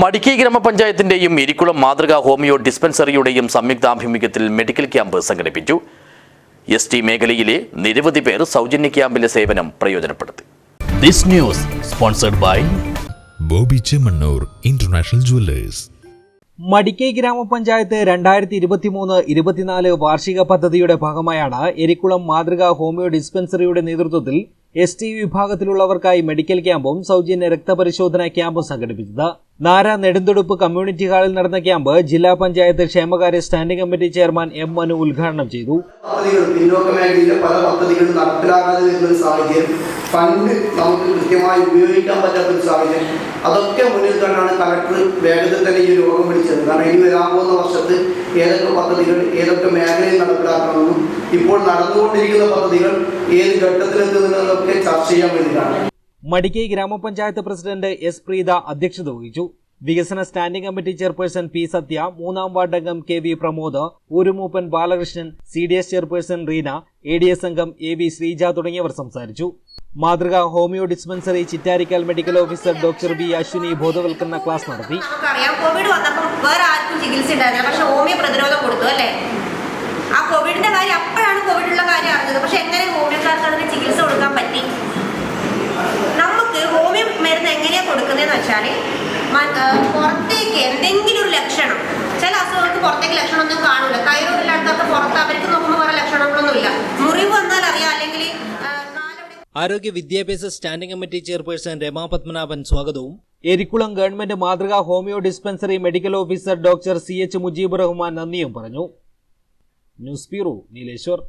മടിക്കൈ ഗ്രാമപഞ്ചായത്തിന്റെയും എരിക്കുളം മാതൃകാ ഹോമിയോ ഡിസ്പെൻസറിയുടെയും സംയുക്താഭിമുഖ്യത്തിൽ മെഡിക്കൽ ക്യാമ്പ് സംഘടിപ്പിച്ചു. എസ് ടി മേഖലയിലെ നിരവധി പേർ സൗജന്യ ക്യാമ്പിലെ സേവനം പ്രയോജനപ്പെടുത്തി. This news sponsored by Boby Chemmanur international jewellers. Madikai ഗ്രാമപഞ്ചായത്ത് രണ്ടായിരത്തി ഇരുപത്തിമൂന്ന് ഇരുപത്തിനാല് വാർഷിക പദ്ധതിയുടെ ഭാഗമായാണ് എരിക്കുളം മാതൃകാ ഹോമിയോ ഡിസ്പെൻസറിയുടെ നേതൃത്വത്തിൽ എസ് ടി വിഭാഗത്തിലുള്ളവർക്കായി മെഡിക്കൽ ക്യാമ്പും സൗജന്യ രക്തപരിശോധന ക്യാമ്പും സംഘടിപ്പിച്ചത്. നാര നെടുന്തൊടുപ്പ് കമ്മ്യൂണിറ്റി ഹാളിൽ നടന്ന ക്യാമ്പ് ജില്ലാ പഞ്ചായത്ത് ക്ഷേമകാര്യ standing committee chairman M Manu ഉദ്ഘാടനം ചെയ്തു. പല പദ്ധതികളും ഫണ്ട് നമുക്ക് കൃത്യമായി ഉപയോഗിക്കാൻ പറ്റാത്ത ഒരു സാഹചര്യം. അതൊക്കെ മുന്നിൽ കണ്ടാണ് കളക്ടർ വേഗത്തിൽ തന്നെ ഈ രോഗം പിടിച്ചത് കാരണം ഇനി വരാൻ പോകുന്ന വർഷത്ത് ഏതൊക്കെ പദ്ധതികൾ ഏതൊക്കെ മേഖലയിൽ നടപ്പിലാക്കണമെന്നും ഇപ്പോൾ നടന്നുകൊണ്ടിരിക്കുന്ന പദ്ധതികൾ ഏത് ഘട്ടത്തിലെത്തുന്നതെന്നൊക്കെ ചർച്ച ചെയ്യാൻ വേണ്ടിയിട്ടാണ്. മടിക്കൈ ഗ്രാമപഞ്ചായത്ത് പ്രസിഡന്റ് എസ് പ്രീത അധ്യക്ഷത വഹിച്ചു. വികസന standing committee chairperson P Sathya മൂന്നാം വാർഡ് അംഗം K V Pramod ഊരുമൂപ്പൻ Balakrishnan C D S chairperson Reena A D S അംഗം എ വി ശ്രീജ തുടങ്ങിയവർ സംസാരിച്ചു. മാതൃക homeo dispensary Chittarikkal medical officer doctor B Aswini ബോധവൽക്കരണ ക്ലാസ് നടത്തി. കോവിഡ് വന്നപ്പോൾ വേറെ ആർക്കും ചികിത്സ ഉണ്ടായിരുന്നില്ല. പക്ഷെ ഹോമിയോ പ്രതിരോധം കൊടുത്തു അല്ലേ? ആ കോവിഡിന്റെ പുറത്തേക്ക് ലക്ഷണമൊന്നും കാണൂല. കയറൂരിൽ ആൾക്കാർക്ക് പുറത്ത് അവർക്ക് നോക്കുമ്പോൾ വേറെ ലക്ഷണങ്ങളൊന്നുമില്ല. മുറിവ് വന്നാൽ അറിയാം. അല്ലെങ്കിൽ ആരോഗ്യ വിദ്യാഭ്യാസ standing committee chairperson Rama Padmanabhan സ്വാഗതവും. എരിക്കുളം ഗവൺമെന്റ് മാതൃകാ homeo dispensary medical officer doctor C H Mujeeb Rahman നന്ദിയും പറഞ്ഞു. News bureau Nileshwar.